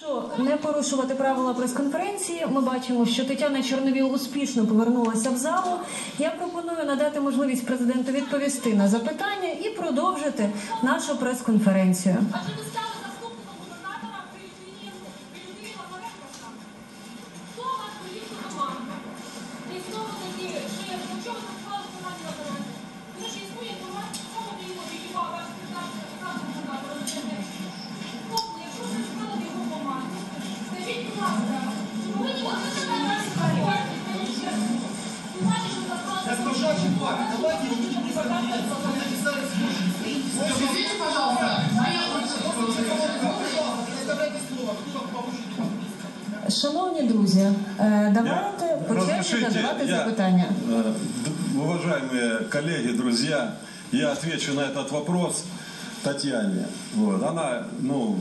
Що не порушувати правила прес-конференції, ми бачимо, що Тетяна Чорновіл успішно повернулася в залу. Я пропоную надати можливість президенту відповісти на запитання і продовжити нашу прес-конференцію. І знову таки, що я про чому працювали команді на? Тому що існує Извините, пожалуйста, моя Предоставляйте слово, кто вам поможет. Шановні друзі, е, давайте Я- по черзі разрешите, задавати я, запитання. э, д- Уважаемые коллеги, друзья, я отвечу на этот вопрос Татьяне. Вот, она, ну,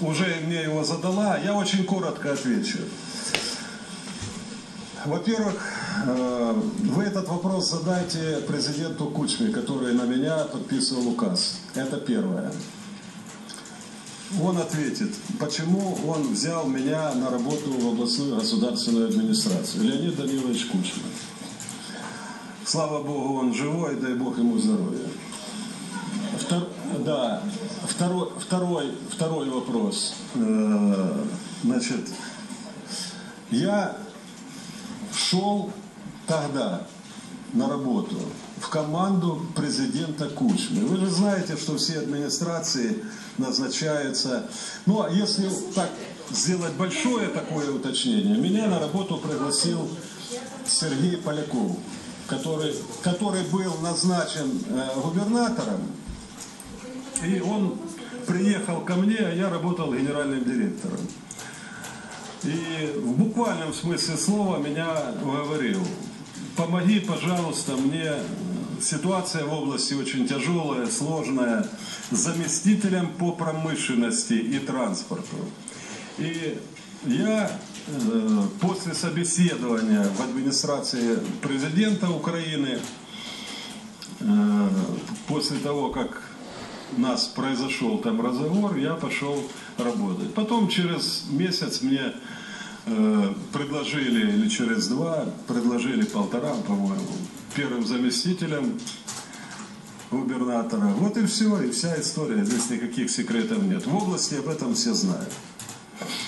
уже мне его задала. Я очень коротко отвечу. Во-первых, э, вы этот вопрос задайте президенту Кучме, который на меня подписывал указ. Это первое. Он ответит, почему он взял меня на работу в областную государственную администрацию. Леонид Данилович Кучма. Слава Богу, он живой, дай Бог ему здоровья. Втор- да, второй, второй, второй вопрос. Э, Значит, я шел тогда на работу в команду президента Кучмы. Вы же знаете, что все администрации назначаются. Ну, а если так сделать большое такое уточнение, меня на работу пригласил Сергей Поляков, который, который был назначен э, губернатором, и он приехал ко мне, а я работал генеральным директором. И в буквальном смысле слова меня уговорил. Помоги, пожалуйста, мне. Ситуация в области очень тяжелая, сложная. Заместителем по промышленности и транспорту. И я э, после собеседования в администрации президента Украины, э, после того, как у нас произошел там разговор, я пошел работать. Потом через месяц мне э, предложили, или через два, предложили полтора, по-моему, первым заместителем губернатора. Вот и все, и вся история. Здесь никаких секретов нет. В области об этом все знают.